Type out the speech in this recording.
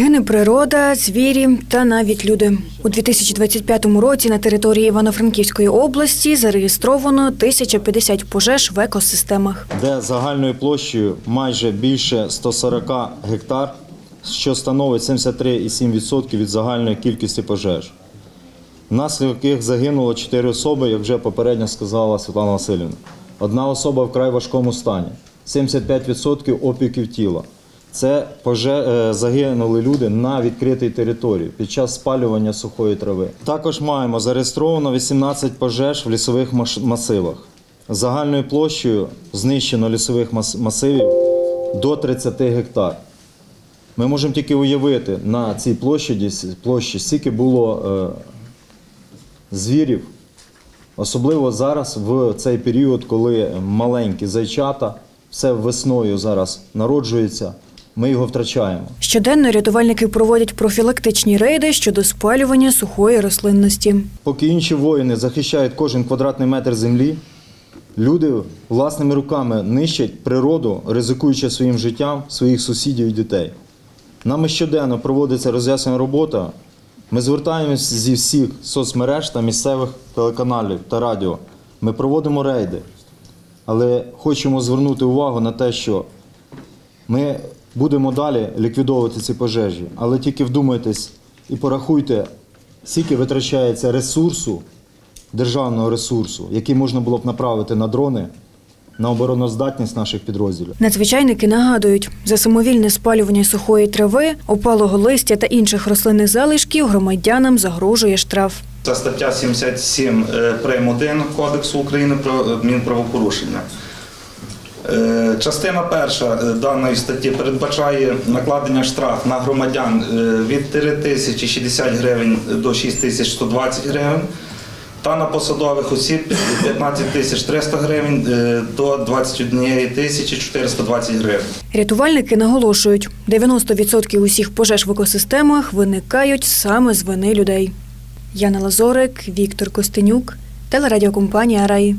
Гине природа, звірі та навіть люди. У 2025 році на території Івано-Франківської області зареєстровано 1050 пожеж в екосистемах. де загальною площею майже більше 140 гектар, що становить 73,7% від загальної кількості пожеж. Внаслідок яких загинуло 4 особи, як вже попередньо сказала Світлана Васильівна. Одна особа в край важкому стані, 75% опіків тіла. Це поже- е, загинули люди на відкритій території під час спалювання сухої трави. Також маємо зареєстровано 18 пожеж в лісових масивах. Загальною площею знищено лісових масивів до 30 гектар. Ми можемо тільки уявити на цій площаді, с- площі, скільки було е, звірів, особливо зараз в цей період, коли маленькі зайчата, все весною зараз народжується, ми його втрачаємо. Щоденно рятувальники проводять профілактичні рейди щодо спалювання сухої рослинності. Поки інші воїни захищають кожен квадратний метр землі, люди власними руками нищать природу, ризикуючи своїм життям своїх сусідів і дітей. Нами щоденно проводиться роз'яснена робота. Ми звертаємось зі всіх соцмереж та місцевих телеканалів та радіо. Ми проводимо рейди, але хочемо звернути увагу на те, що ми будемо далі ліквідовувати ці пожежі, але тільки вдумайтесь і порахуйте, скільки витрачається ресурсу, державного ресурсу, який можна було б направити на дрони, на обороноздатність наших підрозділів. Надзвичайники нагадують, за самовільне спалювання сухої трави, опалого листя та інших рослинних залишків громадянам загрожує штраф. Це стаття 77 е, прим. 1 Кодексу України про адмінправопорушення. Е, Частина перша е, даної статті передбачає накладення штраф на громадян е, від 3 тисячі 60 гривень до 6 тисяч 120 гривень та на посадових осіб від 15 тисяч 300 гривень до 21 тисячі 420 гривень. Рятувальники наголошують, 90% усіх пожеж в екосистемах виникають саме з вини людей. Яна Лазорик, Віктор Костенюк, телерадіокомпанія Раї.